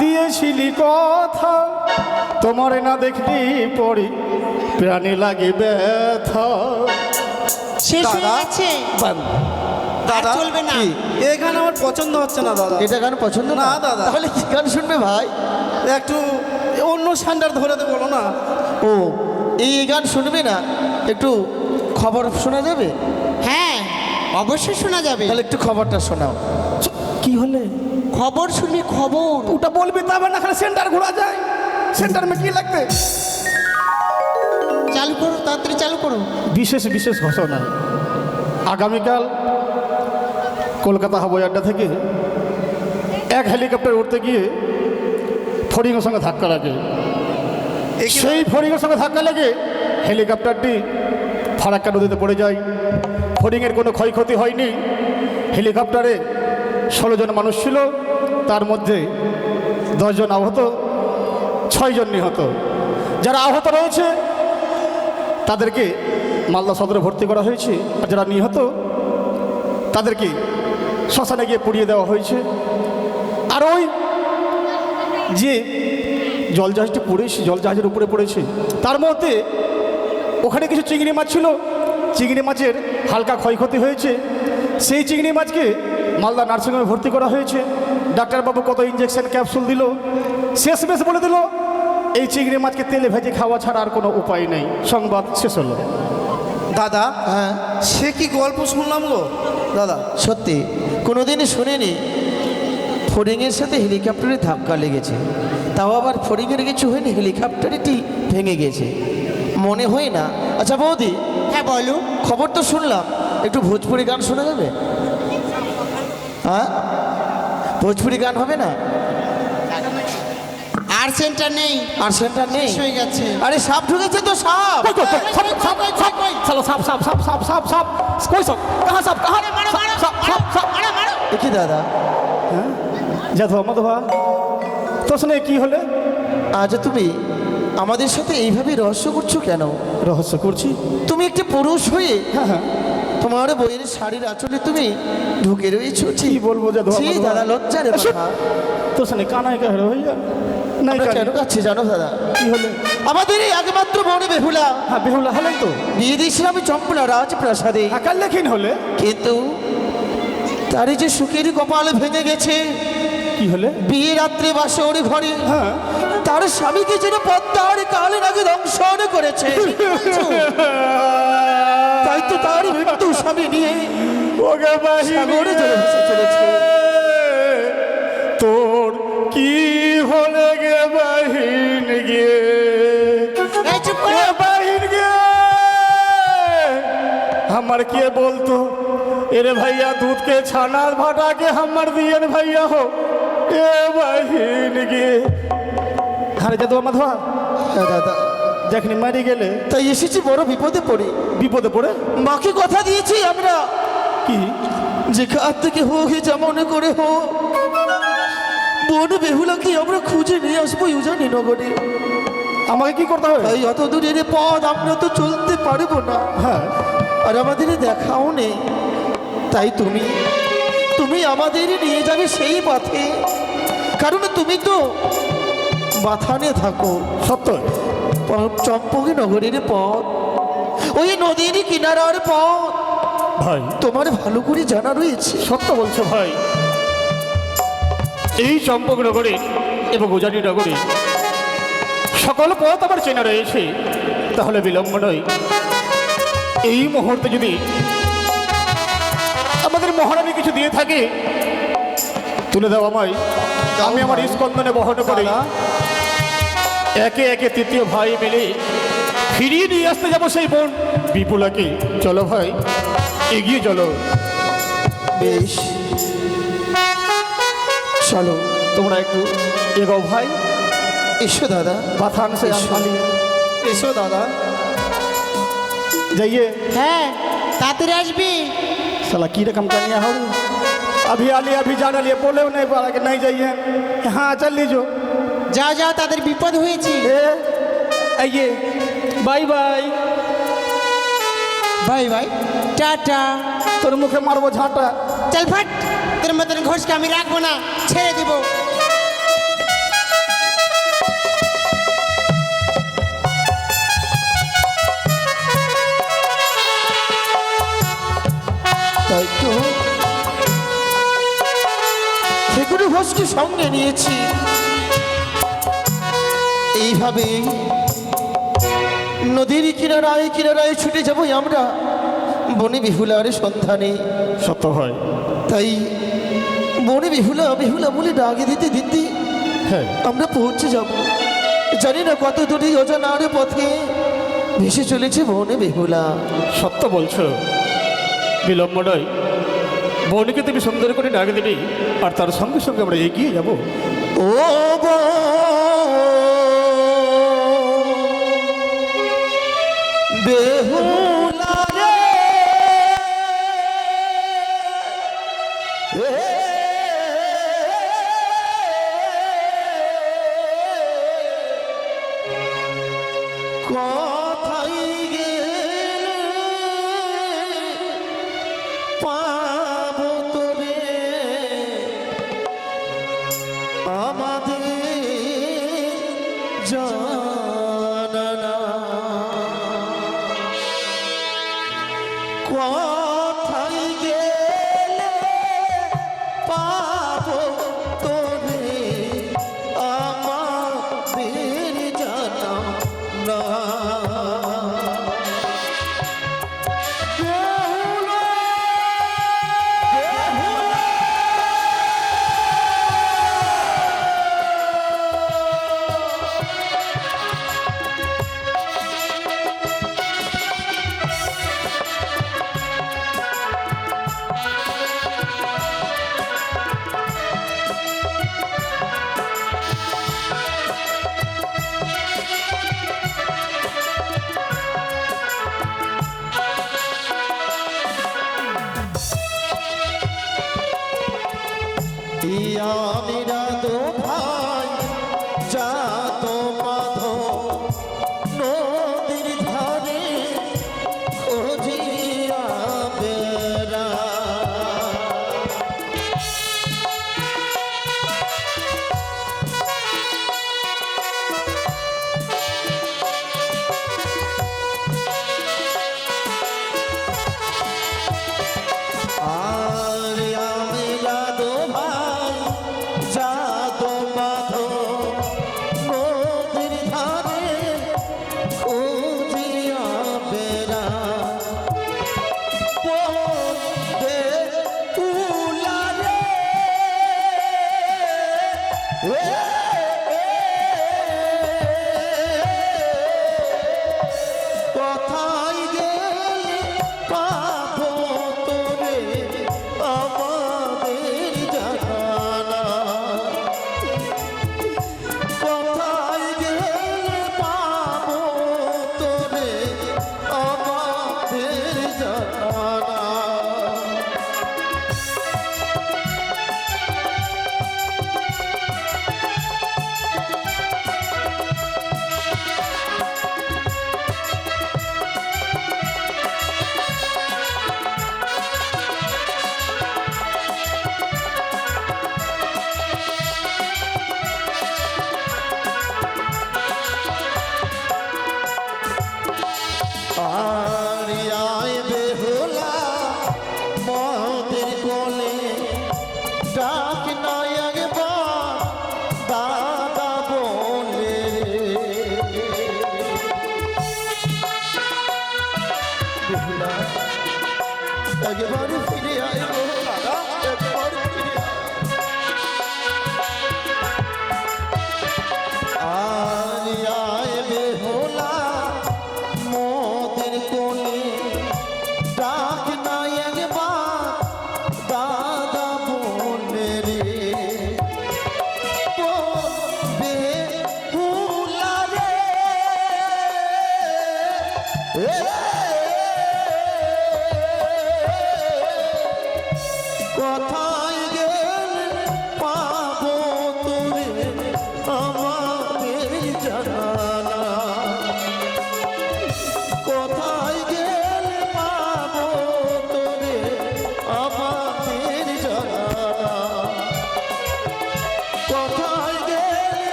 দিয়েছিলি কথা। তোমার না দেখলি পড়ি প্রাণী লাগে ব্যথা। শেষ হয়ে দাদা? গেছে? বান। চলবে না? এই গান আমার পছন্দ হচ্ছে না দাদা। এটা গান পছন্দ না, দাদা। তাহলে কি গান শুনবে ভাই? একটু অন্য স্ট্যান্ডার্ড ধরে দে বলো না। ও এই গান শুনবে না? একটু খবর শোনা যাবে? হ্যাঁ অবশ্যই শোনা যাবে। তাহলে একটু খবরটা শোনাও। কি হলে? খবর শুনবি খবর। ওটা বলবি তবে না খালি সেন্টার ঘোরা যায়। সেন্টার মে কি লাগবে? চালু করো তাড়াতাড়ি চালু করো। বিশেষ বিশেষ ঘোষণা। আগামীকাল কলকাতা হাওয়াই আড্ডা থেকে। এক হেলিকপ্টার উঠতে গিয়ে ফড়িংয়ের সঙ্গে ধাক্কা লাগে। সেই ফড়িংয়ের সঙ্গে ধাক্কা লাগে হেলিকপ্টারটি ফারাক্কা নদীতে পড়ে যায়। ফড়িংয়ের কোনো ক্ষয়ক্ষতি হয়নি। হেলিকপ্টারে ষোলো জন মানুষ ছিল। তার মধ্যে দশজন আহত, ছয়জন নিহত। যারা আহত রয়েছে, তাদেরকে মালদা সদরে ভর্তি করা হয়েছে। আর যারা নিহত, তাদেরকে শ্মশানে গিয়ে পুড়িয়ে দেওয়া হয়েছে। আর ওই যে জলজাহাজটি পড়েছে, জলজাহাজের উপরে পড়েছে, তার মধ্যে ওখানে কিছু চিংড়ি মাছ ছিল। চিংড়ি মাছের হালকা ক্ষয়ক্ষতি হয়েছে। সেই চিংড়ি মাছকে মালদা নার্সিংহোমে ভর্তি করা হয়েছে। ডাক্তারবাবু কত ইঞ্জেকশন ক্যাপসুল দিল? শেষ বেশ বলে দিল এই চিংড়ি মাছকে তেলে ভেজে খাওয়া ছাড়া আর কোনো উপায় নেই। সংবাদ শেষ হলো। দাদা হ্যাঁ। সে কি গল্প শুনলাম গো? দাদা। সত্যি কোনোদিনই শুনিনি। ফড়িংয়ের সাথে হেলিকপ্টারে ধাক্কা লেগেছে। তাও আবার ফড়িংয়ের কিছু হয়নি হেলিকপ্টারটি ভেঙে গেছে। মনে হয় না। আচ্ছা বৌদি হ্যাঁ বলো। খবর তো শুনলাম। একটু ভোজপুরি গান শোনা যাবে? হ্যাঁ? ভোজপুরি গান হবে না? আর সেন্টার নেই। আর সেন্টার নেই? হয়ে গেছে। আরে সাপ ঢুকেছে তো সাপ! সাপ সাপ সাপ চলো সাপ সাপ সাপ সাপ সাপ সাপ। কই সাপ কাহা সাপ কাহা? মারো মারো সাপ সাপ সাপ। মারো মারো। কি দাদা? হ্যাঁ? যা ধোয়া মতো তো সঙ্গে কি হলে? আজ তুমি আমাদের সাথে এইভাবে রহস্য করছ কেন? রহস্য করছি? তুমি একটি পুরুষ হয়ে হ্যাঁ হ্যাঁ। তোমার বইয়ের শাড়ির আঁচলে তুমি ঢুকে রয়েছো কি বলব ছি, দাদা লজ্জা রে। তোর সঙ্গে কানায় কা হইয়া কানে। কাছে জানো দাদা? কি হলে? আমাদের এই একমাত্র বোনে বেহুলা। হ্যাঁ বেহুলা হলেন তো। বিয়ে দিয়েছিলাম চম্পলা রাজপ্রাসাদে। আকাল লেখিন হলে? কিন্তু তারই যে সুখের কপাল ভেঙে গেছে। কি হলে? বিয়ে রাত্রে বাসর ঘরে। হ্যাঁ। তার স্বামীকে যেন পদ্মার কালের আগে দংশন করেছে। হয়তো তার মৃত্যু স্বামী নিয়ে ওকে সাগরে চলেছে। তোর কি হলে গে বাহিন আমার কে বলতো? এরে ভাইয়া দুধকে ছানার ভাটাকে আমার দিয়ে ভাইয়া হো। এ বাহিন গে। হারে যা তো মাধবা দাদা। যখন মারি গেলে তাই এসেছি বড় বিপদে পড়ে। বিপদে পড়ে? মাকে কথা দিয়েছি আমরা। কি? যে কার থেকে হোক যেমন করে হোক। বোন বেহুলাকে আমরা খুঁজে নিয়ে আসব ইউজানি নগরে। আমাকে কি করতে হবে? এই অত দূরের পথ আমরা তো চলতে পারব না। হ্যাঁ। আর আমাদের দেখাও নেই। তাই তুমি তুমি আমাদের নিয়ে যাবে সেই পথে। কারণ তুমি তো বাথানে থাকো। সত্য। চম্পকি নগরীর পথ। ওই নদীর কিনারার পথ। ভাই। তোমার ভালো করে জানা রয়েছে। সত্য বলছো ভাই। এই চম্পক নগরে এবং উজানি নগরে সকল পথ আমার চেনা রয়েছে। তাহলে বিলম্ব নয়। এই মুহূর্তে যদি আমাদের মহারানী কিছু দিয়ে থাকে তুলে দাও আমায়। আমি আমার স্কন্দনে বহন করি। একে একে তৃতীয় ভাই মিলে ফিরিয়ে নিয়ে আসতে যাবো সেই বোন বিপুলাকে চলো ভাই এগিয়ে চলো বেশ চলো তোমরা একটু এগো ভাই এসো দাদা पाथान से এসো। आलिए এসো দাদা जाइए হ্যাঁ তাড়াতাড়ি আসবি साला की रकम करनी हो अभी आलिए अभी जाना लिए बोले नहीं बोला कि नहीं जाइए हाँ चल लीजो যা যা তাদের বিপদ হয়েছে। Bye bye. Bye bye. Tata. তোর মুখে মারবো ঝাঁটা। চল ফাট। তোর মতন ঘোষকে আমি রাখব না ছেড়ে দেবো। তাই তো। ঘোষকে সঙ্গে নিয়েছি। এইভাবে নদীর কিনারায় কিনারায় ছুটে যাব আমরা বনে বিহুলার সন্ধানে। সত্য হয়। তাই বনে বিহুলা বিহুলা বলে ডাকে দিতে দিতে হ্যাঁ। আমরা পৌঁছে যাব। জানি না কত দূরে অজানার পথে ভেসে চলেছে বনে বেহুলা সত্য বলছো। বিলম্ব নয়। বোনকে তুমি সুন্দর করে ডাক দিবি আর তার সঙ্গে সঙ্গে আমরা এগিয়ে যাব। ও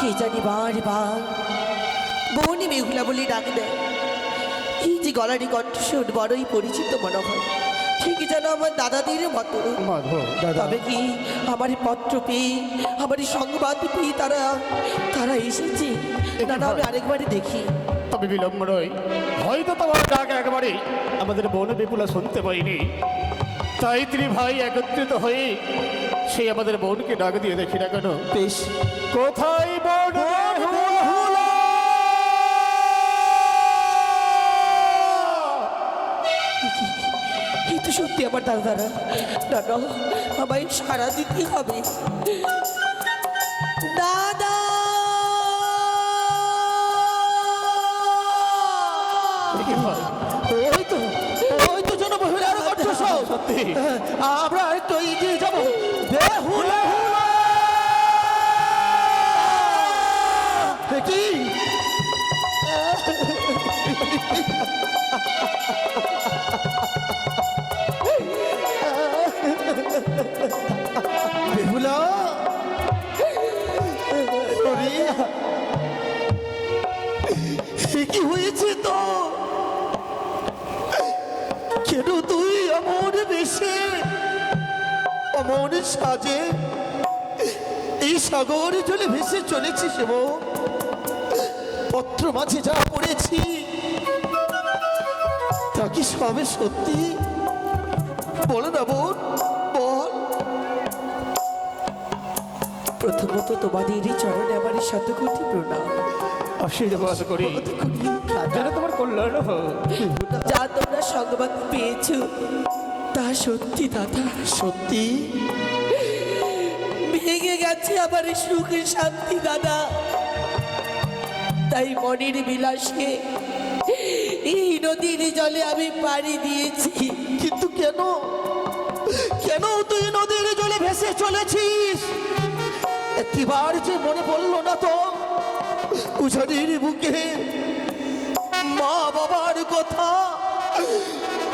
কে জানি বারবার বৌনি মেঘুলা বলে ডাক দেয়। এই যে গলারি কণ্ঠস্বর বড়ই পরিচিত মনে হয় ঠিক যেন আমার দাদাদের মতো। তবে কি আমার পত্র পেয়ে আমার সংবাদ পেয়ে তারা তারা এসেছে। দাদা আমি আরেকবারই দেখি। তবে বিলম্ব নয়। হয়তো তোমার ডাক একবারে আমাদের বন বিপুলা শুনতে পাইনি। তাই তিনি ভাই একত্রিত হয়ে সেই আমাদের বোনকে ডাক দিয়ে দেখি না কেন? বেশ। কোথায় সত্যি আমার দাদা দাদা। আমায় সারা দিতে হবে। দাদা! ওই তো ওই তো সত্যি? আমরা একটু এগিয়ে যাব। বেহুলা কি? অমন সাজে? এই সাগর জলে ভেসে চলেছিস এবং পত্র মাঝে যা পড়েছি তা কি সবে সত্যি? বল না বোন বল। প্রথমত তোমাদেরই চরণে আমার এই শতকোটি প্রণাম। আশীর্বাদ করি। যেন তোমার কল্যাণ। হোক যা তোমরা সংবাদ পেয়েছ। তা সত্যি দাদা। সত্যি? ভেঙে গেছে আমার সুখের শান্তি দাদা। তাই মনের বিলাসকে এই নদীর জলে আমি পাড়ি দিয়েছি। কিন্তু কেন? কেন তুই নদীর জলে ভেসে চলেছিস? একটিবার যে মনে পড়ল না তো উঝানির বুকে মা বাবার কথা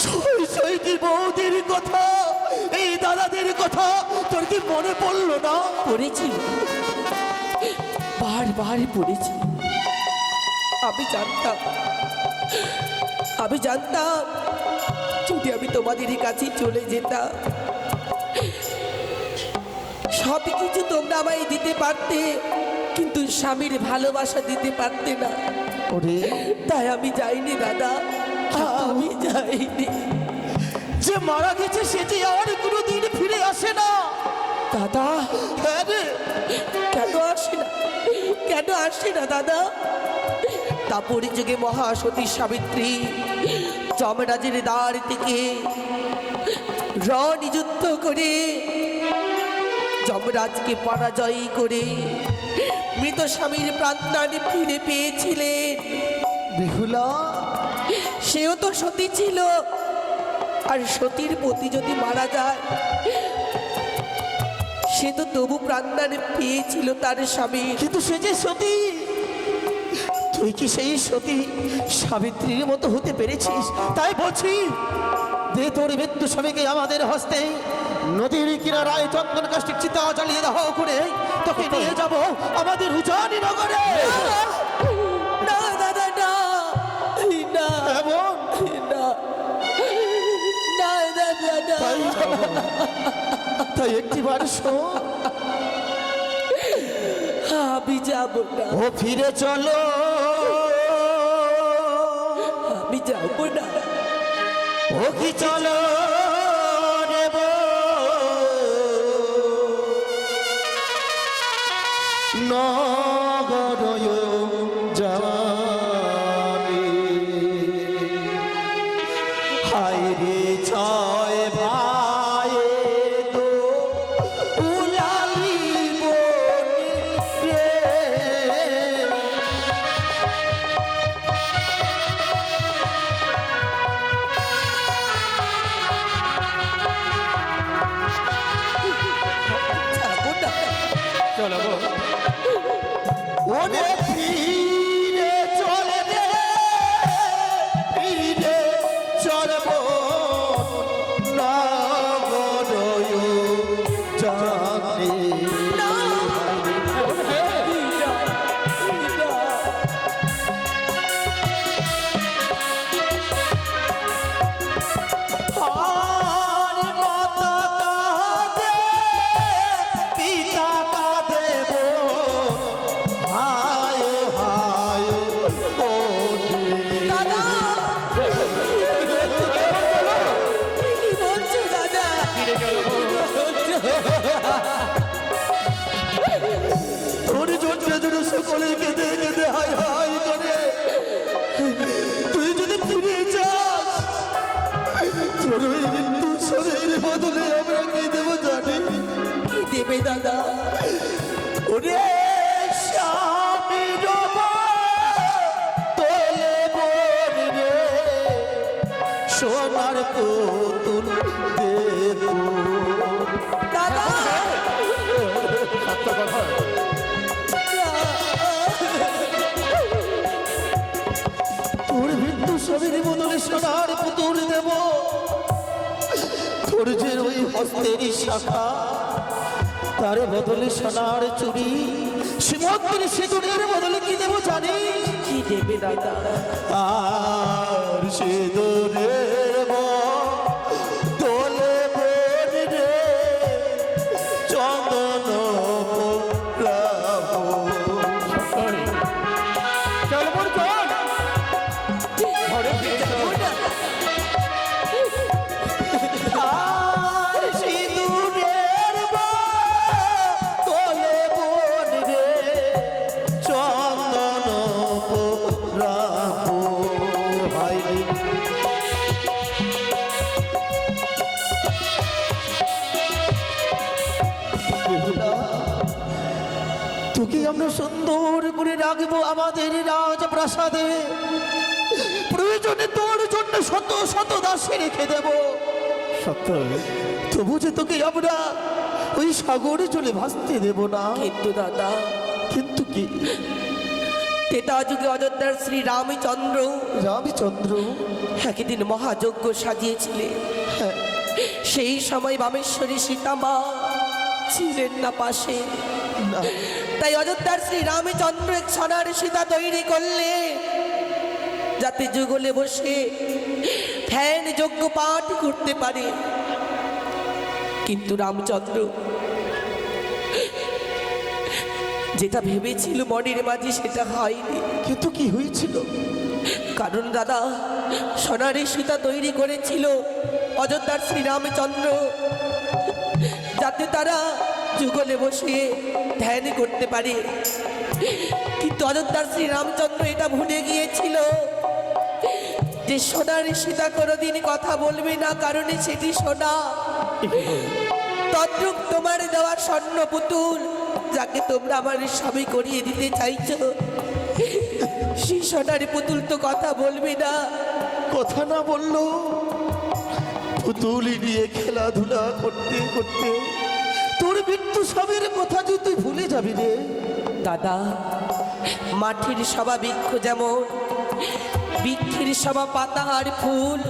ছয় ছয়টি বৌদির কথা এই দাদাদের কথা তোর কি মনে পড়ল না? পড়েছি। বারবার পড়েছি। আমি জানতাম আমি জানতাম যদি আমি তোমাদের কাছে চলে যেতাম সব কিছু তোমরা আমায় দিতে পারতে কিন্তু স্বামীর ভালোবাসা দিতে পারতে না। ওরে। তাই আমি যাইনি দাদা। আমি যাইনি। যে মারা গেছে সেটি আর কোনোদিন ফিরে আসে না। দাদা হ্যাঁ কেন আসে না? কেন আসে না, দাদা? তারপরে যুগে মহাসতী সাবিত্রী, যমরাজের দ্বার থেকে র নিযুদ্ধ করে যমরাজকে পরাজয় করে মৃত স্বামীর প্রাণদান ফিরে পেয়েছিলেন। বেহুলা সেও তো সতী ছিল। আর সতীর পতি যদি মারা যায় সে তো তবু প্রাণদান পেয়েছিল তার স্বামী। কিন্তু সে যে সতী তুই কি সেই সতী সাবিত্রীর মতো হতে পেরেছিস? তাই বলছি দে তোর মৃত্যু স্বামীকে আমাদের হস্তে। নদীর কিনারায় চন্দন কাষ্টিক চিতা জ্বালিয়ে দাহ করে তোকে নিয়ে যাব আমাদের উজানি নগরে। তাই তাই একটিবার শোন। আমি যাব না। ও ফিরে চলো। আমি যাব না। ও কি চলো নগরয় জানি হায় রে ছয় সোনার পুতুল দাদা! তোর ছবির বদলে সোনার পুতুল দেব। তোর যে ওই হস্তের শাখা তার বদলে সোনার চুড়ি সীমন্তের সিঁদুরের বদলে কি দেবো জানি? কি দেবে দাদা? আর রাজপ্রাসাদে প্রয়োজনে তোর জন্য শত শত দাসে রেখে দেব। সত্য। তবু যে তোকে আমরা ওই সাগরে চলে ভাসতে দেব না। কিন্তু দাদা। কিন্তু কি? তেতা যুগে অযোধ্যার শ্রী রামচন্দ্র। রামচন্দ্র? একদিন মহাযজ্ঞ সাজিয়েছিলেন হ্যাঁ, সেই সময় বামেশ্বরী সীতামা ছিলেন না পাশে। তাই অযোধ্যার শ্রী রামচন্দ্র সোনার সীতা তৈরি করলে যাতে যুগলে বসে ফ্যান যজ্ঞ পাঠ করতে পারে। কিন্তু রামচন্দ্র যেটা ভেবেছিল মনের মাঝে সেটা হয়নি। কিন্তু কি হয়েছিল? কারণ দাদা সোনারি সীতা তৈরি করেছিল অযোধ্যার শ্রীরামচন্দ্র। যাতে তারা যুগলে বসে ধ্যান করতে পারে। কিন্তু অযোধ্যার শ্রীরামচন্দ্র এটা ভুলে গিয়েছিল যে সোনারি সীতা কোনোদিন কথা বলবে না, কারণে সেটি সোনা। তদ্রুপ তোমার দেওয়া স্বর্ণ পুতুল, যাকে তোমরা আমার স্বামী করিয়ে দিতে চাইছো। সেই সোনার পুতুল তো কথা বলবি না। কথা না বলল পুতুলি নিয়ে খেলাধুলা করতে করতে মৃত্যু সবের কথা যদি তুই ভুলে যাবি রে। দাদা মাটির সবা বৃক্ষ যেমন বৃক্ষের সবা পাতা আর ফুল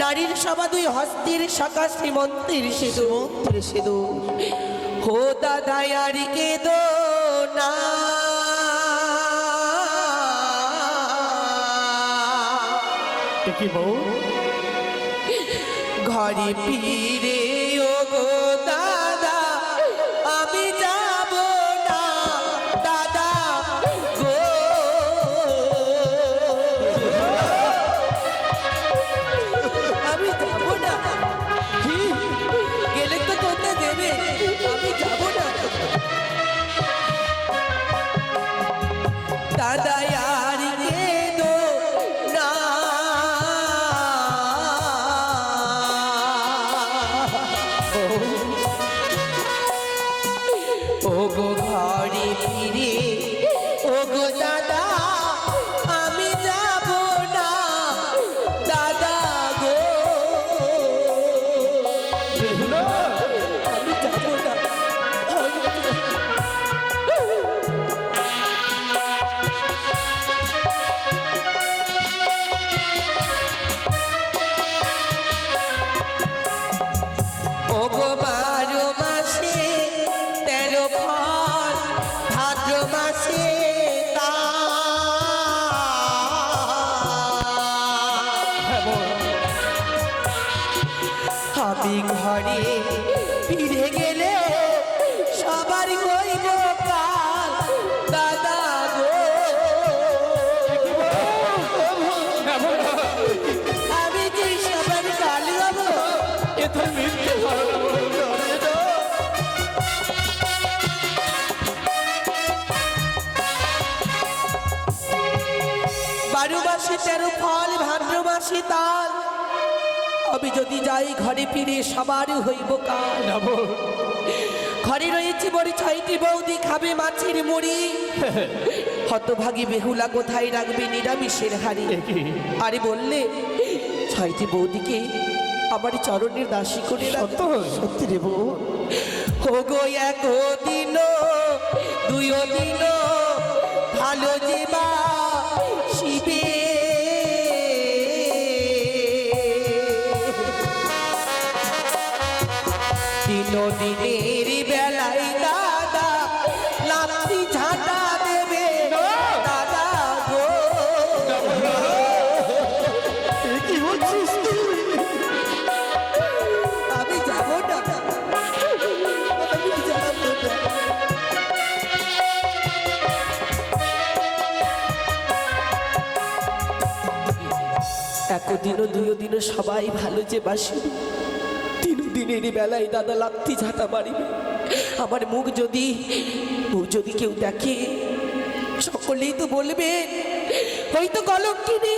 নারীর সবা দুই হস্তের শাখা শ্রীমন্তের সেতু। মন্ত্রে সেদু হো দাদা আর কে দো না। কি বউ। ঘরে ফিরে ও গো দাদা ও আমি ঘরে ফিরে গেলে সবার হইব কাল। দাদা গো। আমি কি সবার কাল হব এ তো মিথ্যে বারো মাসে তেরো ফল ভাদ্র মাসে তাল। আমি যদি যাই ঘরে ফিরে সবার হইব ঘরে রয়েছে বড়ি ছয়টি বৌদি খাবে মাছের মুড়ি। হতভাগী বেহুলা কোথায় রাখবে নিরামিষের হাড়ি? আরে বললে ছয়টি বৌদিকে আমার চরণের দাসী করে সত্যি? রে বউ। হোগো এক দিন দুই দিন ভালো যেবা দিনের বেলায় দাদা লাঠি ঝাঁটা দেবে। দাদা! গো। কি বলছিস আমি যাব না। আমি যাব না। একদিনও দুই দিনও সবাই ভালো যে তিন দিনের বেলায় দাদা লাত্তি ঝাঁটা মারিবে। আমার মুখ যদি মুখ যদি কেউ দেখে সকলেই তো বলবে হয়তো গলক কিনি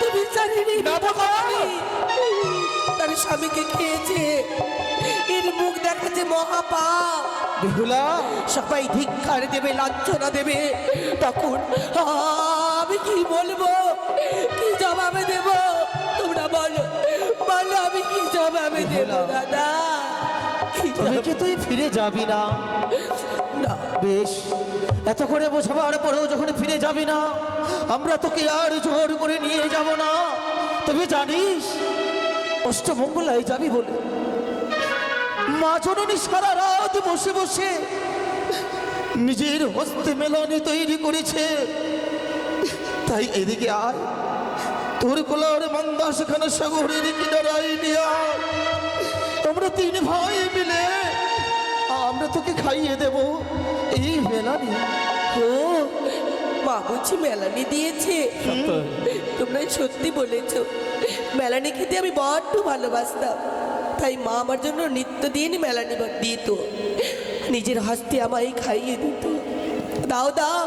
তো বিচারিনি তার স্বামীকে খেয়েছে এর মুখ দেখাচ্ছে মহাপাপ বেহুলা। সবাই ধিক্ষার দেবে লাঞ্ছনা দেবে। তখন আমি কি বলব? কি জবাবে দেব? তোমরা বলো। আমি কি জবাবে দেব দাদা? তবে কি তুই ফিরে যাবি না? না। বেশ এত করে বোঝাবার পরেও যখন ফিরে যাবি না আমরা তোকে আর জোর করে নিয়ে যাব না। তবে জানিস অষ্টমঙ্গলায় যাবি বলে। মা জননী সারা রাত বসে বসে নিজের হস্তে মেলানি তৈরি করেছে। তাই এদিকে আয়। তোর কোলার সেখানে সাগরের কিনারায় নিয়ে। আয়। আমরা তিন ভাই মিলে আমরা তোকে খাইয়ে দেব। এই মেলানি। ও মা বলছি মেলানি দিয়েছে। তোমরা সত্যি বলেছ। মেলানি খেতে আমি বড্ড ভালোবাসতাম। তাই মা আমার জন্য নিত্য দিন মেলানি দিত। নিজের হাসতে আমায় খাইয়ে দিত। দাও দাও।